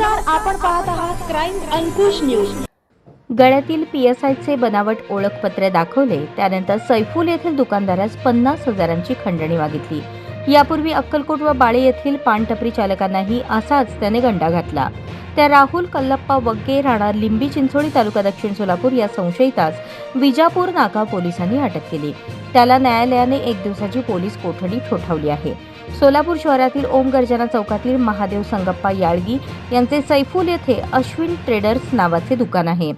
आपण पाहत आहात क्राईम अंकुश न्यूज गळ्यातील पी एस आयचे बनावट ओळखपत्र दाखवले त्यानंतर सैफुल येथील दुकानदारास पन्नास हजारांची खंडणी मागितली. यापूर्वी अक्कलकोट व बाळे येथील पानटपरी चालकांनाही असाच त्याने गंडा घातला. त्या राहुल कल्लप्पा वग्गे राहणार लिंबी चिंचोळी तालुका दक्षिण सोलापूर या संशयितास विजापूर नाका पोलिसांनी अटक केली. त्याला न्यायालयाने एक दिवसाची पोलीस कोठडी ठोठावली आहे. सोलापूर शहरातील ओम गर्जना चौकातील महादेव संगप्पा याळगी यांचे सैफुल येथे अश्विन ट्रेडर्स नावाचे दुकान आहे.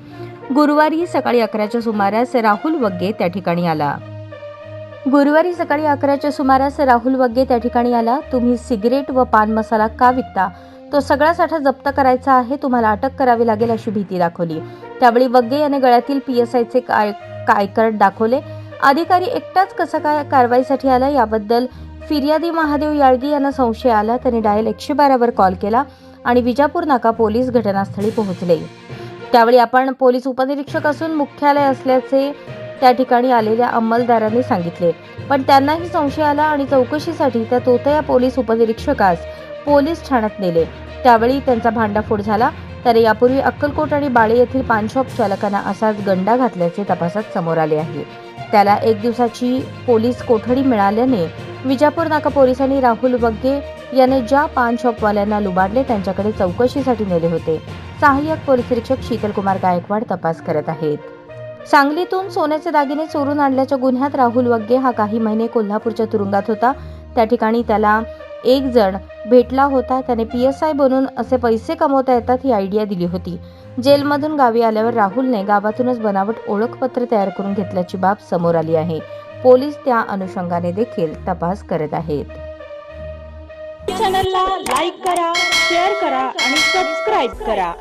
गुरुवारी सकाळी अकराच्या सुमारास राहुल वग्गे त्या ठिकाणी आला. गुरुवारी सकाळी अकराच्या सुमारास राहुल वग्गे त्या ठिकाणी आला. तुम्ही सिगरेट व पान मसाला का विकता? तो सगळा साठा जप्त करायचा आहे. तुम्हाला अटक करावी लागेल अशी भीती दाखवली. त्यावेळी वग्गे याने गळ्यातील पी एस आयचे काय काय कार्ड दाखवले? अधिकारी एकटाच कसा काय कारवाईसाठी आला? याबद्दल फिर्यादी महादेव याळगी यांना संशय आला. त्यांनी डायल एकशे बारावर कॉल केला आणि विजापूर नाका पोलीस घटनास्थळी पोहोचले. त्यावेळी आपण पोलीस उपनिरीक्षक असून मुख्यालय असल्याचे त्या ठिकाणी आलेल्या अंमलदारांनी सांगितले. पण त्यांनाही संशय आला आणि चौकशीसाठी त्या तोतया पोलीस उपनिरीक्षकास पोलीस ठाण्यात नेले. त्यावेळी त्यांचा भांडाफोड झाला. तर यापूर्वी अक्कलकोट आणि बाळे येथील पानशॉप चालकांना असाच गंडा घातल्याचे तपासात समोर आले आहे. त्याला एक दिवसाची पोलीस कोठडी मिळाल्याने विजापूर नाका पोलिसांनी राहुल वग्गे याने ज्या पान शॉपवाल्यांना लुबाडले त्यांच्याकडे चौकशीसाठी नेले होते. सहाय्यक पोलीस निरीक्षक शीतलकुमार गायकवाड तपास करत आहेत. सांगलीतून सोन्याचे दागिने चोरून आणल्याच्या गुन्ह्यात राहुल वग्गे हा काही महिने कोल्हापूरच्या तुरुंगात होता. त्या ठिकाणी त्याला एक जण भेटला होता. त्याने पी एस आय बनून असे पैसे कमवता येतात ही आयडिया दिली होती. जेलमधून गावी आल्यावर राहुलने गावातूनच बनावट ओळखपत्र तयार करून घेतल्याची बाब समोर आली आहे. पोलीस त्या अनुषंगाने देखील तपास करत आहेत. चॅनलला लाईक करा शेअर करा आणि सबस्क्राईब करा.